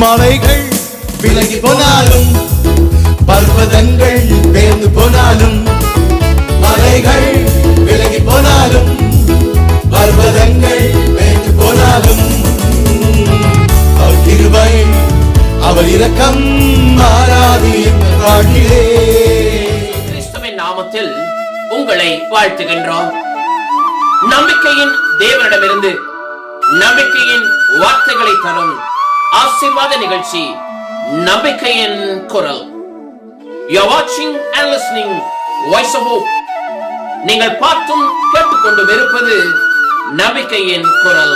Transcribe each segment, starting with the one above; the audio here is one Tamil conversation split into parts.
மலைகள் விலகி போனாலும் பர்வதங்கள் பேர்ந்து போனாலும் மலைகள் விலகி போனாலும் பர்வதங்கள் பேர்ந்து போனாலும் அவர் கிருபை அவர் இரக்கம் மாறாது வாழ்கிறே கிறிஸ்துவின் நாமத்தில் உங்களை வாழ்த்துகின்றோம். நம்பிக்கையின் தேவனிடமிருந்து நம்பிக்கையின் வார்த்தைகளை தரும் ஆசீர்வாத நிகழ்ச்சி நம்பிக்கையின் குரல். யூ வாட்சிங் and listening voice of hope நீங்கள் பார்த்தும் கேட்டுக்கொண்டும் இருப்பது நம்பிக்கையின் குரல்.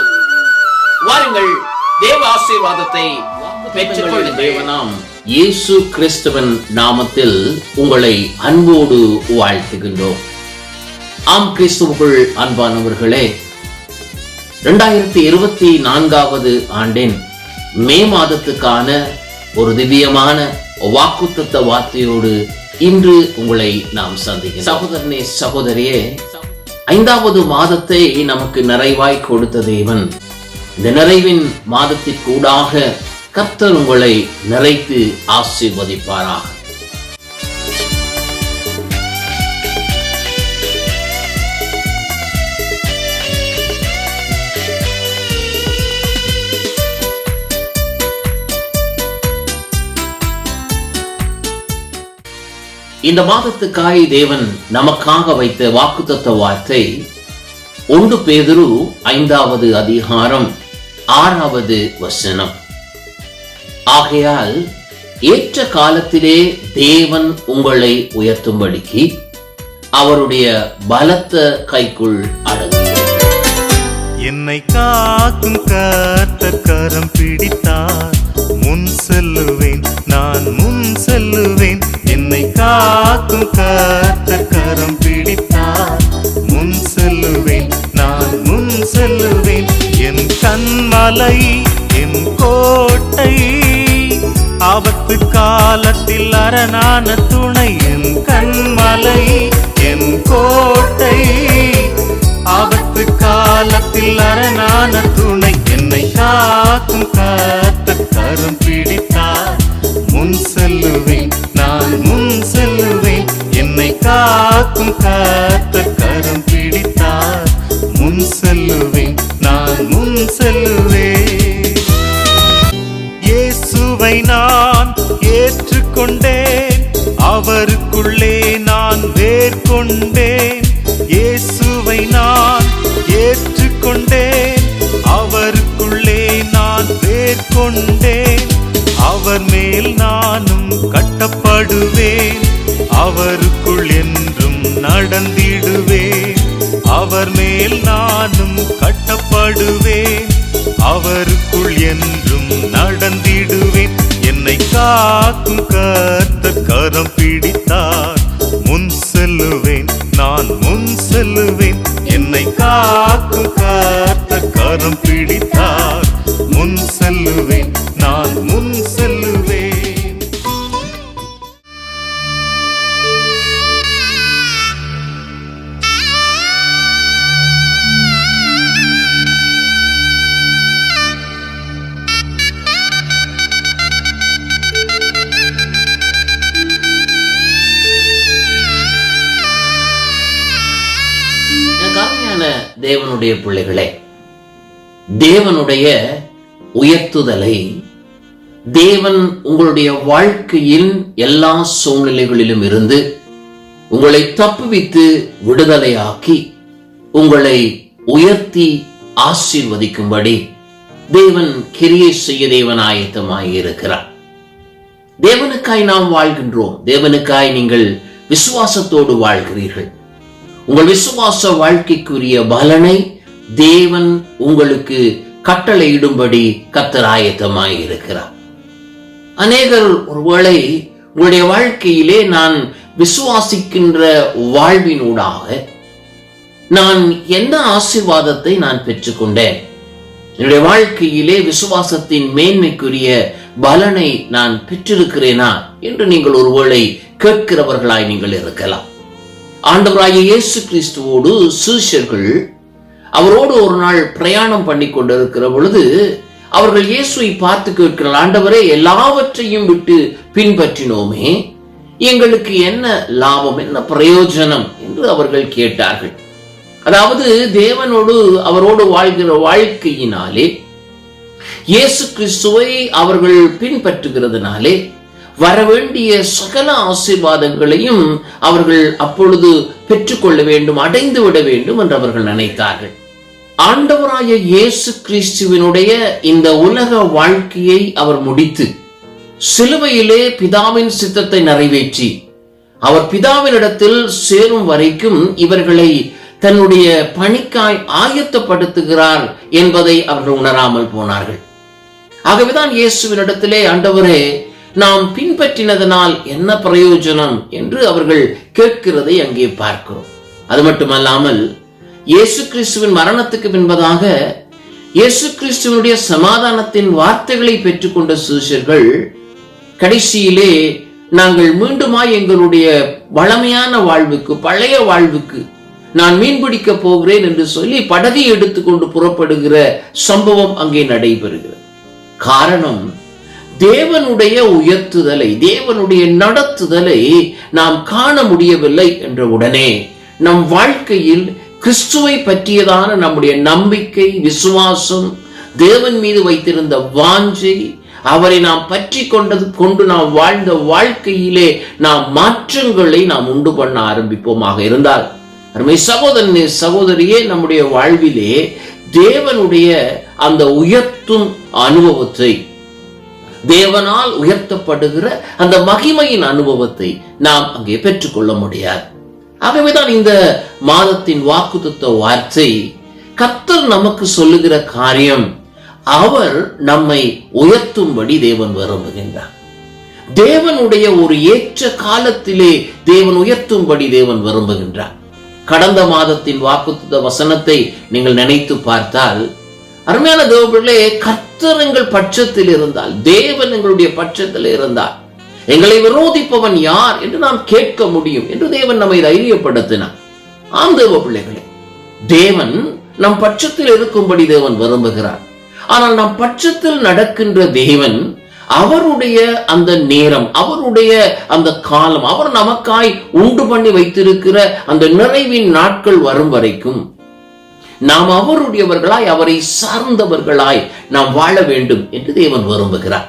வாருங்கள் தேவ ஆசீர்வாதத்தை தேவனாம் இயேசு கிறிஸ்துவன் நாமத்தில் உங்களை அன்போடு வாழ்த்துகின்றோம். ஆம் கிறிஸ்துவுக்குள் அன்பானவர்களே இரண்டாயிரத்தி இருபத்தி நான்காவது ஆண்டின் மே மாதத்துக்கான ஒரு திவ்யமான வாக்குத்தத்த வார்த்தையோடு இன்று உங்களை நாம் சந்திக்கிறோம் சகோதரனே சகோதரியே ஐந்தாவது மாதத்தை நமக்கு நிறைவாய் கொடுத்த தேவன். இந்த நிறைவின் மாதத்திற்கூடாக கர்த்தர் உங்களை நிறைத்து ஆசீர்வதிப்பாராக. இந்த மாதத்துக்காய் தேவன் நமக்காக வைத்த வாக்குத்தத்த வார்த்தை ஒன்று பேதுரு ஐந்தாவது அதிகாரம் ஆறாவது வசனம். ஆகையால் ஏற்ற காலத்திலே தேவன் உங்களை உயர்த்தும்படிக்கு அவருடைய பலத்த கைக்குள் அடங்கும் என்னை காக்கும் கர்த்தர் கரம் பிடித்தார். முன் செல்லுவேன் நான் முன் செல்லுவேன். காக்கும் காத்த கரம் பிடித்தார். முன் செல்லுவேன் நான் முன் செல்லுவேன். என் கண்மலை என் கோட்டை ஆபத்து காலத்தில் அரணான துணை. என் கண்மலை என் கோட்டை ஆபத்து காலத்தில் அரணான துணை. என்னை காக்கும் காத்த கரம் பிடித்தார். முன் செல்லுவேன் காக்கும் காத்த கரம் பிடித்தார் முன் செல்லுவேன் நான் முன் செல்லுவேன். இயேசுவை நான் ஏற்றுக்கொண்டேன் அவருக்குள்ளே நான் வேர் கொண்டேன் இயேசுவை நான் ஏற்றுக்கொண்டேன் அவருக்குள்ளே நான் வேர் கொண்டேன் அவர் மேல் நானும் கட்டப்படுவேன். அவருக்குள் என்றும் நடந்திடுவேன் அவர் மேல் நானும் கட்டப்படுவேன் அவருக்குள் என்றும் நடந்திடுவேன் என்னை காக்கும் காத்த கரம் பிடித்தார். முன் செல்லுவேன் நான் முன் செல்லுவேன். என்னை காக்கும் காத்த கரம் பிடித்தார். தேவனுடைய பிள்ளைகளே தேவனுடைய உயர்த்துதலை தேவன் உங்களுடைய வாழ்க்கையின் எல்லா சூழ்நிலைகளிலும் இருந்து உங்களை தப்புவித்து விடுதலையாக்கி உங்களை உயர்த்தி ஆசீர்வதிக்கும்படி தேவன் கிரியை செய்ய தேவன் ஆயத்தமாக இருக்கிறார். தேவனுக்காய் நாம் வாழ்கின்றோம். தேவனுக்காய் நீங்கள் விசுவாசத்தோடு வாழ்கிறீர்கள். உங்கள் விசுவாச வாழ்க்கைக்குரிய பலனை தேவன் உங்களுக்கு கட்டளையிடும்படி கத்தர் ஆயத்தமாய் இருக்கிறார் அநேகர் ஒருவேளை உங்களுடைய வாழ்க்கையிலே நான் விசுவாசிக்கின்ற வாழ்வினூடாக நான் என்ன ஆசீர்வாதத்தை நான் பெற்றுக்கொண்டேன்? என்னுடைய வாழ்க்கையிலே விசுவாசத்தின் மேன்மைக்குரிய பலனை நான் பெற்றிருக்கிறேனா? என்று நீங்கள் ஒருவேளை கேட்கிறவர்களாய் நீங்கள் இருக்கலாம். ஆண்டவராகிய இயேசு கிறிஸ்துவோடு சீஷர்கள் அவரோடு ஒரு நாள் பிரயாணம் பண்ணி கொண்டிருக்கிற பொழுது அவர்கள் இயேசுவை பார்த்து கேட்கிறார் ஆண்டவரே எல்லாவற்றையும் விட்டு பின்பற்றினோமே எங்களுக்கு என்ன லாபம் என்ன பிரயோஜனம்? என்று அவர்கள் கேட்டார்கள். அதாவது தேவனோடு அவரோடு வாழ்கிற வாழ்க்கையினாலே இயேசு கிறிஸ்துவை அவர்கள் பின்பற்றுகிறதுனாலே வரவேண்டிய சகல ஆசீர்வாதங்களையும் அவர்கள் அப்பொழுது பெற்றுக்கொள்ள வேண்டும் அடைந்து விட வேண்டும் என்று அவர்கள் நினைத்தார்கள். ஆண்டவராய இயேசு கிறிஸ்துவினுடைய இந்த உலக வாழ்க்கையை அவர் முடித்து சிலுவையிலே பிதாவின் சித்தத்தை நிறைவேற்றி அவர் பிதாவினிடத்தில் சேரும் வரைக்கும் இவர்களை தன்னுடைய பணிக்காய் ஆயத்தப்படுத்துகிறார் என்பதை அவர்கள் உணராமல் போனார்கள். ஆகவேதான் இயேசுவினிடத்திலே ஆண்டவரே நாம் பின்பற்றினதனால் என்ன பிரயோஜனம் என்று அவர்கள் கேட்கிறதை அங்கே பார்க்கிறோம். அது மட்டுமல்லாமல் இயேசு கிறிஸ்துவின் மரணத்துக்கு பின்பதாக இயேசு கிறிஸ்துவனுடைய சமாதானத்தின் வார்த்தைகளை பெற்றுக்கொண்ட சிஷர்கள் கடைசியிலே நாங்கள் மீண்டுமாய் எங்களுடைய வளமையான வாழ்வுக்கு பழைய வாழ்வுக்கு நான் மீன்பிடிக்க போகிறேன் என்று சொல்லி படகை எடுத்துக்கொண்டு புறப்படுகிற சம்பவம் அங்கே நடைபெறுகிறது. காரணம் தேவனுடைய உயர்த்துதலை தேவனுடைய நடத்துதலை நாம் காண முடியவில்லை என்ற உடனே நம் வாழ்க்கையில் கிறிஸ்துவை பற்றியதான நம்முடைய நம்பிக்கை விசுவாசம் தேவன் மீது வைத்திருந்த வாஞ்சை அவரை நாம் பற்றி கொண்டது கொண்டு நாம் வாழ்ந்த வாழ்க்கையிலே நாம் மாற்றங்களை நாம் உண்டு பண்ண ஆரம்பிப்போமாக இருந்தால் அருமை சகோதரனே சகோதரியே நம்முடைய வாழ்விலே தேவனுடைய அந்த உயர்த்தும் அனுபவத்தை தேவனால் உயர்த்தப்படுகிற அந்த மகிமையின் அனுபவத்தை நாம் அங்கே பெற்றுக்கொள்ள முடியாது. ஆகவேதான் இந்த மாதத்தின் வாக்குத்த வார்த்தை கத்தர் நமக்கு சொல்லுகிற காரியம் அவர் நம்மை உயர்த்தும்படி தேவன் விரும்புகின்றார். தேவனுடைய ஒரு ஏற்ற காலத்திலே தேவன் உயர்த்தும்படி தேவன் விரும்புகின்றார். கடந்த மாதத்தின் வாக்குத்த வசனத்தை நீங்கள் நினைத்து பார்த்தால் அருமையான தேவப்பிள்ளை கர்த்தர் எங்கள் பட்சத்தில் இருந்தால் தேவன் எங்களுடைய பட்சத்தில் இருந்தால் எங்களை விரோதிப்பவன் யார் என்று நாம் கேட்க முடியும் என்று தேவன் நம்மை தைரியப்படுத்தினார். ஆம் தேவ பிள்ளைகளே தேவன் நம் பட்சத்தில் இருக்கும்படி தேவன் விரும்புகிறார். ஆனால் நம் பட்சத்தில் நடக்கின்ற தேவன் அவருடைய அந்த நேரம் அவருடைய அந்த காலம் அவர் நமக்காய் உண்டு பண்ணி வைத்திருக்கிற அந்த நிறைவின் நாட்கள் வரும் வரைக்கும் நாம் அவருடையவர்களாய் அவரை சார்ந்தவர்களாய் நாம் வாழ வேண்டும் என்று தேவன் விரும்புகிறார்.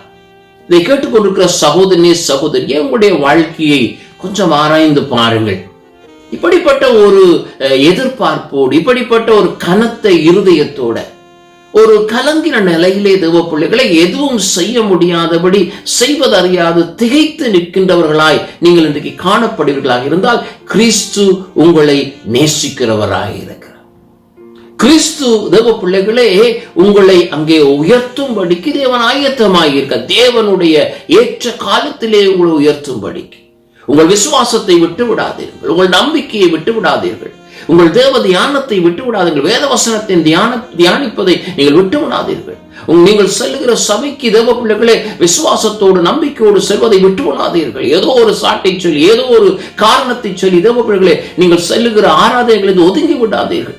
இதை கேட்டுக்கொண்டிருக்கிற சகோதரனே சகோதரியே உங்களுடைய வாழ்க்கையை கொஞ்சம் ஆராய்ந்து பாருங்கள். இப்படிப்பட்ட ஒரு எதிர்பார்ப்போடு இப்படிப்பட்ட ஒரு கனத்த இருதயத்தோட ஒரு கலங்கின நிலையிலே தேவ பிள்ளைகளை எதுவும் செய்ய முடியாதபடி செய்வதறியாது திகைத்து நிற்கின்றவர்களாய் நீங்கள் இன்றைக்கு காணப்படுவீர்களாக இருந்தால் கிறிஸ்து உங்களை நேசிக்கிறவராய் கிறிஸ்து தேவ பிள்ளைகளே உங்களை அங்கே உயர்த்தும்படிக்கு தேவன் ஆயத்தமாய் இருக்க தேவனுடைய ஏற்ற காலத்திலே உங்களை உயர்த்தும்படிக்கு. உங்கள் விசுவாசத்தை விட்டு விடாதீர்கள் உங்கள் நம்பிக்கையை விட்டு விடாதீர்கள் உங்கள் தேவ தியானத்தை விட்டு விடாதீர்கள் வேத வசனத்தின் தியான தியானிப்பதை நீங்கள் விட்டு விடாதீர்கள் நீங்கள் செல்லுகிற சபைக்கு தேவ பிள்ளைகளே விசுவாசத்தோடு நம்பிக்கையோடு செல்வதை விட்டு விடாதீர்கள் ஏதோ ஒரு சாட்டை சொல்லி ஏதோ ஒரு காரணத்தை சொல்லி தேவ பிள்ளைகளே நீங்கள் செல்லுகிற ஆராதனைகளை ஒதுங்கி விடாதீர்கள்.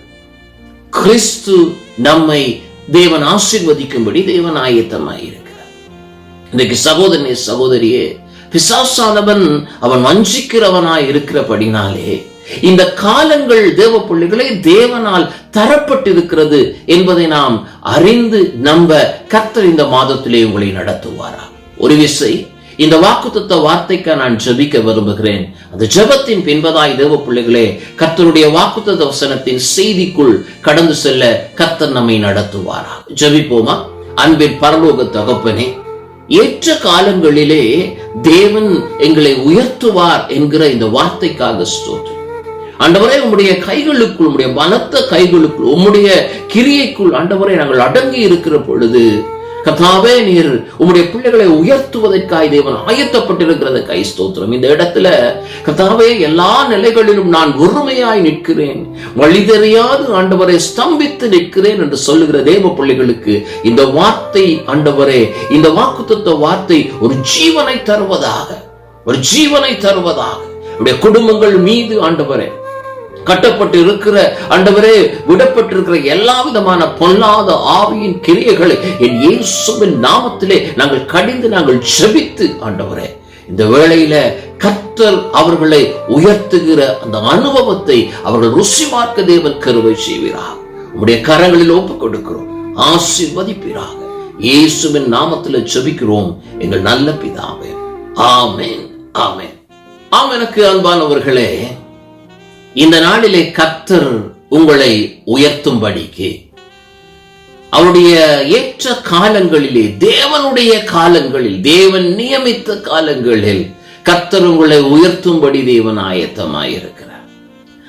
கிறிஸ்து நம்மை தேவன் ஆசிர்வதிக்கும்படி தேவன் ஆயத்தமாக இருக்கிறார். இன்றைக்கு சகோதரனே சகோதரியே பிசாசானவன் அவன் வஞ்சிக்கிறவனாய் இருக்கிறபடினாலே இந்த காலங்கள் தேவ பிள்ளைகளை தேவனால் தரப்பட்டிருக்கிறது என்பதை நாம் அறிந்து நம்ப கத்தர் இந்த மாதத்திலே உங்களை நடத்துவாரா? ஒரு விசை இந்த வாக்குத்தத்த வார்த்தைக்கு நான் ஜெபிக்க விரும்புகிறேன். அந்த ஜெபத்தின் பின்பதாய் தேவ பிள்ளைகளே கர்த்தருடைய வாக்குத்தத்த வசனத்தின் செய்திக்குள் கடந்து செல்ல கர்த்தர் நம்மை நடத்துவாரா? ஜெபிப்போமா? அன்பின் பரலோக தகப்பனே ஏற்ற காலங்களிலே தேவன் எங்களை உயர்த்துவார் என்கிற இந்த வார்த்தைக்காக ஸ்தோத்திரம். ஆண்டவரே உம்முடைய கைகளுக்குள் உம்முடைய பலத்த கைகளுக்குள் உம்முடைய கிரியைக்குள் அண்டவரை நாங்கள் அடங்கி இருக்கிற பொழுது கர்த்தாவே நீர் உம்முடைய பிள்ளைகளை உயர்த்துவதற்காய் தேவன் ஆயத்தப்பட்டிருக்கிறது. கை ஸ்தோத்திரம். இந்த இடத்துல கர்த்தாவே எல்லா நிலைகளிலும் நான் ஒருமையாய் நிற்கிறேன். வழி தெரியாது ஆண்டவரை ஸ்தம்பித்து நிற்கிறேன் என்று சொல்லுகிற தேவ பிள்ளைகளுக்கு இந்த வார்த்தை ஆண்டவரே இந்த வாக்குத்தத்த வார்த்தை ஒரு ஜீவனை தருவதாக ஒரு ஜீவனை தருவதாக. குடும்பங்கள் மீது ஆண்டவரே கட்டப்பட்டு இருக்கிற அண்டவரே விடப்பட்டிருக்கிற எல்லா விதமான பொல்லாத ஆவியின் கிரியைகளை என் இயேசுவின் நாமத்திலே நாங்கள் கடிந்து நாங்கள் செபித்து ஆண்டவரே இந்த வேளையில கத்தர் அவர்களை உயர்த்துகிற அந்த அனுபவத்தை அவர்கள் ருசி பார்க்க தேவன் கருவை செய்கிறார் உடைய கரங்களில் ஒப்புக் கொடுக்கிறோம். ஆசிர்வதிப்பீராக. இயேசுவின் நாமத்தில் செபிக்கிறோம். எங்கள் நல்ல பிதாவே. ஆமேன். ஆமேன். ஆம் எனக்கு அன்பானவர்களே இந்த நாளிலே கர்த்தர் உங்களை உயர்த்தும்படிக்கு. அவருடைய ஏற்ற காலங்களிலே தேவனுடைய காலங்களில் தேவன் நியமித்த காலங்களில் கர்த்தர் உங்களை உயர்த்தும்படி தேவன் ஆயத்தமாயிருக்கிறார்.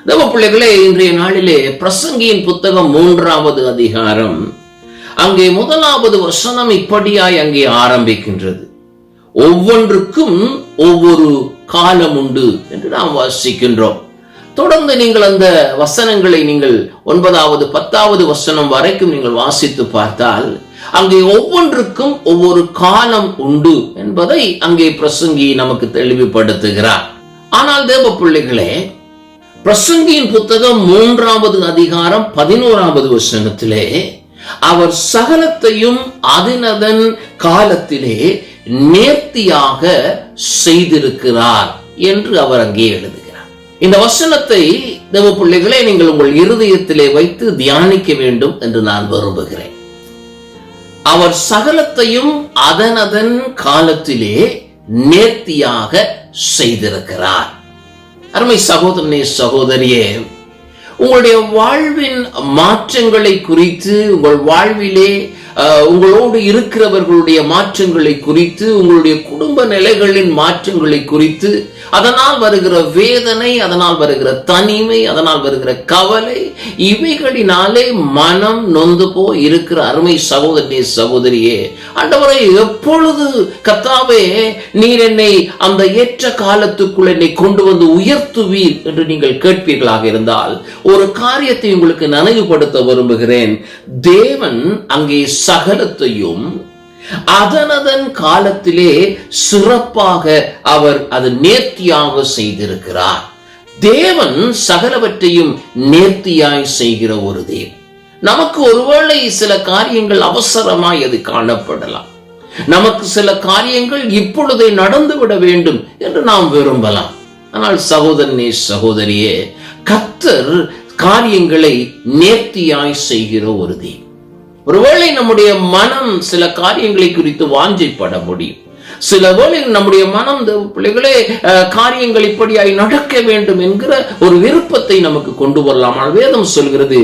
நம்ம பிள்ளைகளே இன்றைய நாளிலே பிரசங்கியின் புத்தகம் மூன்றாவது அதிகாரம். அங்கே முதலாவது வசனம் இப்படியாய் அங்கே ஆரம்பிக்கின்றது. ஒவ்வொன்றுக்கும் ஒவ்வொரு காலம் உண்டு என்று நாம் வாசிக்கின்றோம். தொடர்ந்து நீங்கள் அந்த வசனங்களை நீங்கள் ஒன்பதாவது பத்தாவது வசனம் வரைக்கும் நீங்கள் வாசித்து பார்த்தால் அங்கே ஒவ்வொன்றுக்கும் ஒவ்வொரு காலம் உண்டு என்பதை அங்கே பிரசங்கி நமக்கு தெளிவுபடுத்துகிறார். ஆனால் தேவ பிள்ளைகளே பிரசங்கியின் புத்தகம் மூன்றாவது அதிகாரம் பதினோராவது வசனத்திலே அவர் சகலத்தையும் அதனதன் காலத்திலே நேர்த்தியாக செய்திருக்கிறார் என்று அவர் அங்கே எழுது இந்த வசனத்தை தேவ பிள்ளைகளை நீங்கள் உங்கள் இருதயத்திலே வைத்து தியானிக்க வேண்டும் என்று நான் விரும்புகிறேன். அவர் சகலத்தையும் அதனதன் காலத்திலே நேர்த்தியாக செய்திருக்கிறார். அருமை சகோதரனே சகோதரியே உங்களுடைய வாழ்வின் மாற்றங்களை குறித்து உங்கள் வாழ்விலே உங்களோடு இருக்கிறவர்களுடைய மாற்றங்களை குறித்து உங்களுடைய குடும்ப நிலைகளின் மாற்றங்களை குறித்து அதனால் வருகிற வேதனை அதனால் வருகிற தனிமை அதனால் வருகிற கவலை இவைகளினாலே மனம் நொந்து போ இருக்கிற அருமை சகோதரனே சகோதரியே. ஆண்டவரை எப்பொழுது கத்தாவே நீர் என்னை அந்த ஏற்ற காலத்துக்குள் என்னை கொண்டு வந்து உயர்த்துவீர் என்று நீங்கள் கேட்பீர்களாக இருந்தால் ஒரு காரியத்தை உங்களுக்கு நினைவுபடுத்த விரும்புகிறேன். தேவன் அங்கே சகலத்தையும் அதனதன் காலத்திலே சிறப்பாக அவர் அது நேர்த்தியாக செய்திருக்கிறார். தேவன் சகலவற்றையும் நேர்த்தியாய் செய்கிற ஒரு தேவன். நமக்கு ஒருவேளை சில காரியங்கள் அவசரமாய் அது காணப்படலாம். நமக்கு சில காரியங்கள் இப்பொழுதே நடந்துவிட வேண்டும் என்று நாம் விரும்பலாம். ஆனால் சகோதரனே சகோதரியே கத்தர் காரியங்களை நேர்த்தியாய் செய்கிற ஒரு தேவன். ஒருவேளை நம்முடைய மனம் சில காரியங்களை குறித்து வாஞ்சிப்பட முடியும். சில வேளை நம்முடைய மனம் பிள்ளைகளே காரியங்கள் இப்படியாய் நடக்க வேண்டும் என்கிற ஒரு விருப்பத்தை நமக்கு கொண்டு வரலாம். ஆனால் வேதம் சொல்கிறது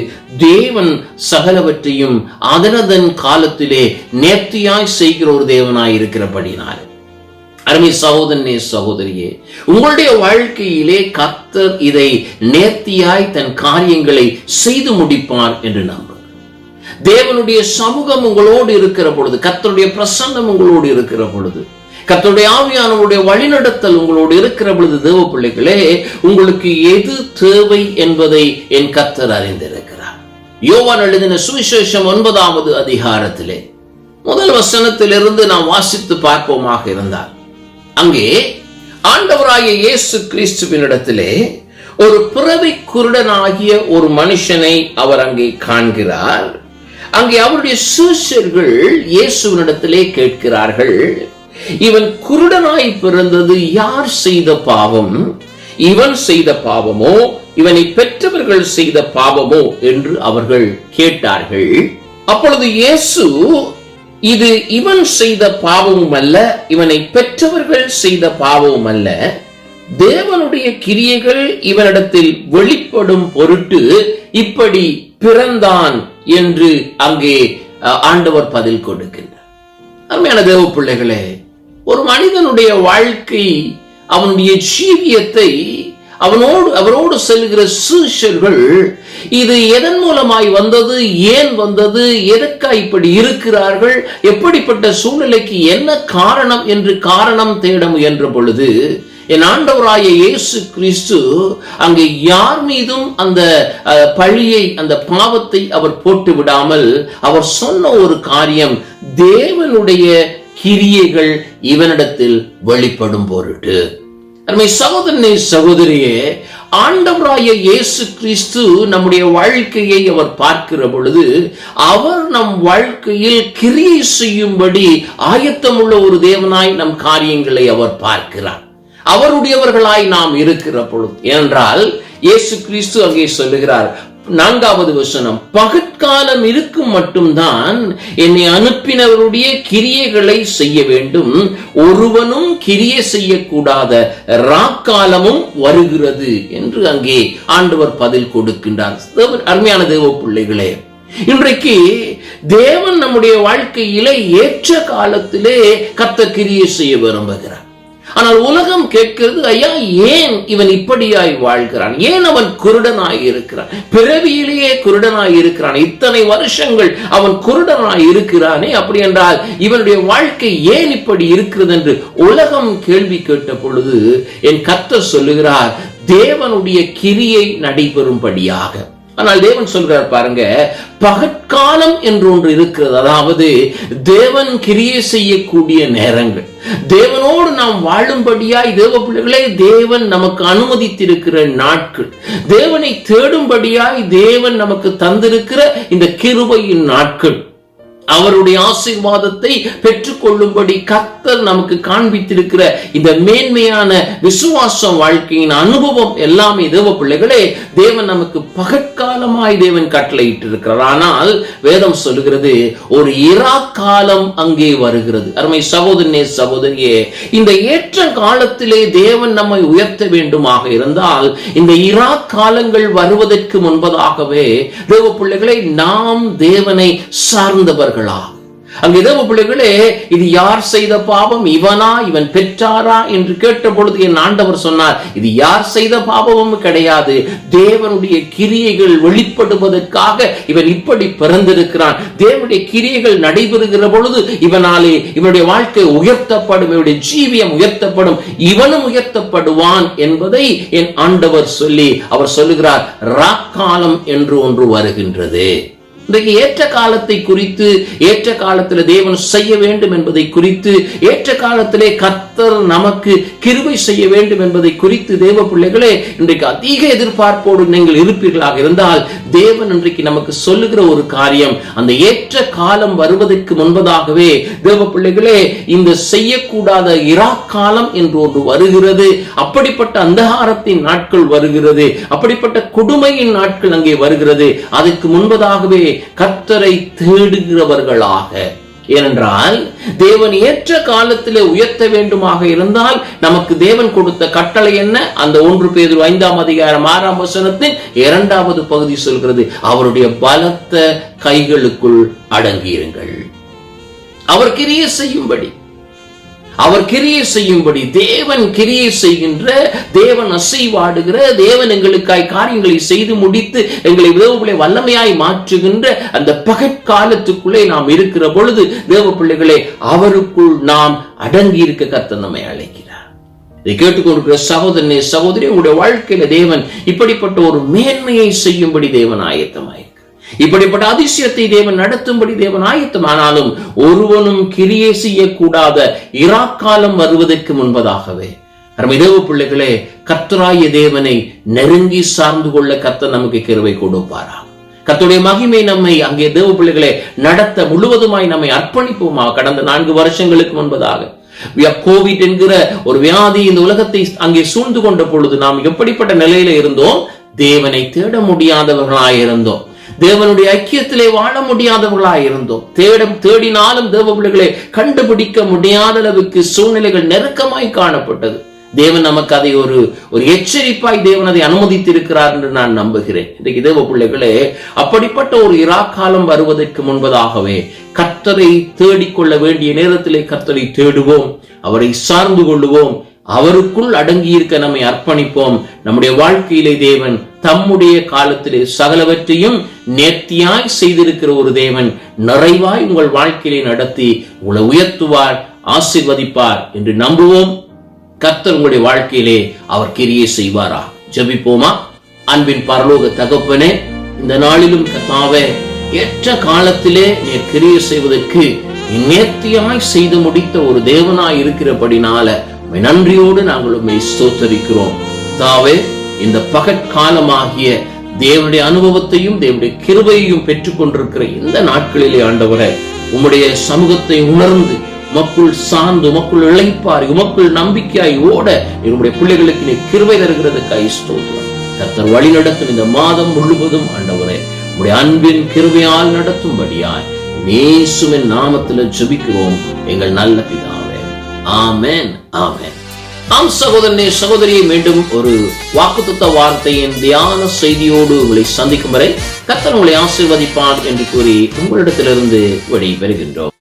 தேவன் சகலவற்றையும் அதனதன் காலத்திலே நேர்த்தியாய் செய்கிற ஒரு தேவனாய் இருக்கிறபடினாலே. அருமை சகோதரனே சகோதரியே உங்களுடைய வாழ்க்கையிலே கர்த்தர் இதை நேர்த்தியாய் தன் காரியங்களை செய்து முடிப்பார் என்று நம்புகிறேன் தேவனுடைய சமூகம் உங்களோடு இருக்கிற பொழுது கத்தருடைய பிரசன்னம் உங்களோடு இருக்கிற பொழுது கத்தருடைய ஆவியானவருடைய வழிநடத்தல் உங்களோடு இருக்கிற பொழுது தேவ பிள்ளைகளே உங்களுக்கு எது தேவை என்பதை என் கத்தர் அறிந்திருக்கிறார். யோவான் எழுதின சுவிசேஷம் ஒன்பதாவது அதிகாரத்திலே முதல் வசனத்திலிருந்து நாம் வாசித்து பார்ப்போமாக இருந்தால் அங்கே ஆண்டவராகிய இயேசு கிறிஸ்துவினிடத்திலே ஒரு பிறவி குருடனாகிய ஒரு மனுஷனை அவர் அங்கே காண்கிறார். அங்கே அவருடைய சீஷர்கள் இயேசுவனிடத்திலே கேட்கிறார்கள் இவன் குருடனாய் பிறந்தது யார் செய்த பாவம்? இவன் செய்த பாவமோ? இவனை பெற்றவர்கள் செய்த பாவமோ? என்று அவர்கள் கேட்டார்கள். அப்பொழுது இயேசு இது இவன் செய்த பாவமும் அல்ல இவனை பெற்றவர்கள் செய்த பாவமும் அல்ல தேவனுடைய கிரியைகள் இவனிடத்தில் வெளிப்படும் பொருட்டு இப்படி பிறந்தான் என்று அங்கே ஆண்டவர் பதில் கொடுக்கின்றார். அருமையான தேவ பிள்ளைகளே ஒரு மனிதனுடைய வாழ்க்கை அவனுடைய ஜீவியத்தை அவனோடு அவரோடு செல்கிற சீஷர்கள் இது எதன் மூலமாய் வந்தது ஏன் வந்தது எதற்காக இப்படி இருக்கிறார்கள் எப்படிப்பட்ட சூழ்நிலைக்கு என்ன காரணம் என்று காரணம் தேட முயன்ற பொழுது என் ஆண்டவராய இயேசு கிறிஸ்து அங்கே யார் மீதும் அந்த பழியை அந்த பாவத்தை அவர் போட்டு விடாமல் அவர் சொன்ன ஒரு காரியம் தேவனுடைய கிரியைகள் இவனிடத்தில் வெளிப்படும் பொருட்டு. நம்மை சகோதரனே சகோதரியே ஆண்டவராய இயேசு கிறிஸ்து நம்முடைய வாழ்க்கையை அவர் பார்க்கிற பொழுது அவர் நம் வாழ்க்கையில் கிரியை செய்யும்படி ஆயத்தமுள்ள ஒரு தேவனாய் நம் காரியங்களை அவர் பார்க்கிறார். அவருடையவர்களாய் நாம் இருக்கிற பொழுது ஏனென்றால் இயேசு கிறிஸ்து அங்கே சொல்லுகிறார் நான்காவது வசனம் பகற்காலம் இருக்கும் மட்டும்தான் என்னை அனுப்பினவருடைய கிரியைகளை செய்ய வேண்டும். ஒருவனும் கிரியை செய்யக்கூடாத ராக்காலமும் வருகிறது என்று அங்கே ஆண்டவர் பதில் கொடுக்கின்றார். அருமையான தேவ பிள்ளைகளே இன்றைக்கு தேவன் நம்முடைய வாழ்க்கையிலே ஏற்ற காலத்திலே கத்த கிரியை செய்ய விரும்புகிறார். ஆனால் உலகம் கேட்கிறது ஐயா ஏன் இவன் இப்படியாய் வாழ்கிறான்? ஏன் அவன் குருடனாய் இருக்கிறான்? பிறவியிலேயே குருடனாய் இருக்கிறான். இத்தனை வருஷங்கள் அவன் குருடனாய் இருக்கிறானே அப்படி என்றால் இவனுடைய வாழ்க்கை ஏன் இப்படி இருக்கிறது என்று உலகம் கேள்வி கேட்ட பொழுது என் கத்தர் சொல்லுகிறார் தேவனுடைய கிரியை நடைபெறும்படியாக. ஆனால் தேவன் சொல்றார் பாருங்க பகற்காலம் என்று ஒன்று இருக்கிறது. அதாவது தேவன் கிரியை செய்யக்கூடிய நேரங்கள். தேவனோடு நாம் வாழும்படியாய் தேவ பிள்ளைகளே தேவன் நமக்கு அனுமதித்திருக்கிற நாட்கள். தேவனை தேடும்படியாய் தேவன் நமக்கு தந்திருக்கிற இந்த கிருபையின் நாட்கள். அவருடைய ஆசீர்வாதத்தை பெற்றுக்கொள்ளும்படி கத்தர் நமக்கு காண்பித்திருக்கிற இந்த மேன்மையான விசுவாசம் வாழ்க்கையின் அனுபவம் எல்லாமே தேவ பிள்ளைகளே தேவன் நமக்கு பகற்காலமாய் தேவன் கட்டளையிட்டு இருக்கிறார் ஆனால் வேதம் சொல்லுகிறது ஒரு இரா காலம் அங்கே வருகிறது. அருமை சகோதரனே சகோதரியே இந்த ஏற்ற காலத்திலே தேவன் நம்மை உயர்த்த வேண்டுமாக இருந்தால் இந்த இரா காலங்கள் வருவதற்கு முன்பதாகவே தேவ பிள்ளைகளை நாம் தேவனை சார்ந்தவர்கள். அங்கே தேவ பிள்ளைகளே இது யார் செய்த பாவம்? இவனா? இவன் பெற்றாரா? என்று கேட்ட பொழுது என் ஆண்டவர் சொன்னார் இது யார் செய்த பாவமும் கிடையாது. தேவனுடைய கிரியைகள் வெளிப்படுவதற்காக இவன் இப்படி பிறந்திருக்கிறான். தேவனுடைய கிரியைகள் நடைபெறுகிற பொழுது இவனாலே இவனுடைய வாழ்க்கை உயர்த்தப்படும் இவனுடைய ஜீவியம் உயர்த்தப்படும் இவனும் உயர்த்தப்படுவான் என்பதை என் ஆண்டவர் சொல்லி அவர் சொல்லுகிறார் ராக்காலம் என்று ஒன்று வருகின்றது. இன்றைக்கு ஏற்ற காலத்தை குறித்து ஏற்ற காலத்தில் தேவன் செய்ய வேண்டும் என்பதை குறித்து ஏற்ற காலத்திலே கர்த்தர் நமக்கு கிருபை செய்ய வேண்டும் என்பதை குறித்து தேவ பிள்ளைகளே இன்றைக்கு அதிக எதிர்பார்ப்போடு நீங்கள் இருப்பீர்களாக இருந்தால் தேவன் இன்றைக்கு நமக்கு சொல்லுகிற ஒரு காரியம் அந்த ஏற்ற காலம் வருவதற்கு முன்பதாகவே தேவ பிள்ளைகளே இந்த செய்யக்கூடாத இரா காலம் என்று ஒன்று வருகிறது அப்படிப்பட்ட அந்தகாரத்தின் நாட்கள் வருகிறது அப்படிப்பட்ட கொடுமையின் நாட்கள் அங்கே வருகிறது அதற்கு முன்பதாகவே கர்த்தரை தேடுகிறவர்களாக. ஏனென்றால் தேவன் ஏற்ற காலத்திலே உயர்த்த வேண்டுமாக இருந்தால் நமக்கு தேவன் கொடுத்த கட்டளை என்ன? அந்த ஒன்று பேர் ஐந்தாம் அதிகாரம் ஆறாம் வசனத்தின் இரண்டாவது பகுதி சொல்கிறது அவருடைய பலத்த கைகளுக்குள் அடங்கியிருங்கள். அவர் கிரியை செய்யும்படி. அவர் கிரியை செய்யும்படி தேவன் கிரியை செய்கின்ற தேவன் அசைவாடுகிற தேவன் எங்களுக்காய் காரியங்களை செய்து முடித்து எங்களை தேவப்பிள்ளை வல்லமையாய் மாற்றுகின்ற அந்த பகற்காலத்துக்குள்ளே நாம் இருக்கிற பொழுது தேவ பிள்ளைகளே அவருக்குள் நாம் அடங்கி இருக்க கத்த நம்மை அழைக்கிறார். இதை கேட்டுக்கொண்டிருக்கிற சகோதரனே சகோதரி உங்களுடைய வாழ்க்கையில தேவன் இப்படிப்பட்ட ஒரு மேன்மையை செய்யும்படி தேவன் ஆயத்தமாயிருக்கிறார். இப்படிப்பட்ட அதிசயத்தை தேவன் நடத்தும்படி தேவன் ஆயத்தமானாலும் ஒருவனும் கிரியை செய்யக்கூடாத இராக்காலம் வருவதற்கு முன்பதாகவே. அருமை பிள்ளைகளே கத்தராய தேவனை நெருங்கி சார்ந்து கொள்ள கத்த நமக்கு கிருவை கொடுப்பாரா கத்துடைய மகிமை நம்மை அங்கே தேவ பிள்ளைகளே நடத்த முழுவதுமாய் நம்மை அர்ப்பணிப்போமா கடந்த நான்கு வருஷங்களுக்கு முன்பதாக. கோவிட் என்கிற ஒரு வியாதி இந்த உலகத்தை அங்கே சூழ்ந்து கொண்ட பொழுது நாம் எப்படிப்பட்ட நிலையில இருந்தோம்? தேவனை தேட முடியாதவர்களாய் இருந்தோம் தேவனுடைய ஐக்கியத்திலே வாழ முடியாதவர்களாய் இருந்தோம். தேடம் தேடினாலும் தேவ பிள்ளைகளை கண்டுபிடிக்க முடியாத அளவுக்கு சூழ்நிலைகள் நெருக்கமாய் காணப்பட்டது. தேவன் நமக்கு அதை ஒரு ஒரு எச்சரிப்பாய் தேவன் அதை அனுமதித்திருக்கிறார் என்று நான் நம்புகிறேன். இன்றைக்கு தேவ பிள்ளைகளே அப்படிப்பட்ட ஒரு இராக்காலம் வருவதற்கு முன்பதாகவே கர்த்தரை தேடிக்கொள்ள வேண்டிய நேரத்திலே கர்த்தரை தேடுவோம். அவரை சார்ந்து கொள்ளுவோம். அவருக்குள் அடங்கியிருக்க நம்மை அர்ப்பணிப்போம். நம்முடைய வாழ்க்கையிலே தேவன் தம்முடைய காலத்திலே சகலவற்றையும் நேர்த்தியாய் செய்திருக்கிற ஒரு தேவன் நிறைவாய் உங்கள் வாழ்க்கையிலே நடத்தி உங்களை உயர்த்துவார் ஆசிர்வதிப்பார் என்று நம்புவோம். கர்த்தர் உங்களுடைய வாழ்க்கையிலே அவர் கிரியை செய்வாரா? ஜெபிப்போமா? அன்பின் பரலோக தகப்பனே இந்த நாளிலும் கத்தாவே ஏற்ற காலத்திலே நீர் கிரியை செய்வதற்கு நேர்த்தியாய் செய்து முடித்த ஒரு தேவனாய் இருக்கிறபடினால நன்றியோடு நாங்கள் உண்மை ஸ்தோத்தரிக்கிறோம். தாவே இந்த பகற்காலமாகிய தேவனுடைய அனுபவத்தையும் தேவனுடைய கிருபையையும் பெற்றுக் கொண்டிருக்கிற இந்த நாட்களிலே ஆண்டவரை உம்முடைய சமூகத்தை உணர்ந்து உமக்குள் சார்ந்து உமக்குள் இழைப்பார் உமக்குள் நம்பிக்கையாய் ஓட என்னுடைய பிள்ளைகளுக்கு நீ கிருபை தருகிறதுக்காய் ஸ்தோத்திரம். கர்த்தர் வழி நடத்தும் இந்த மாதம் முழுவதும் ஆண்டவரே உடைய அன்பின் கிருவையால் நடத்தும்படியாய் நேசுவின் நாமத்தில் ஜபிக்கிறோம். எங்கள் நல்ல பிதா. ஆமேன் ஆமேன். ஆம் சகோதரனே சகோதரியை மீண்டும் ஒரு வாக்குத்தத்த வார்த்தையின் தியான செய்தியோடு உங்களை சந்திக்கும் வரை கர்த்தர் உங்களை ஆசீர்வதிப்பார் என்று கூறி உங்களிடத்திலிருந்து விடை பெறுகின்றோம்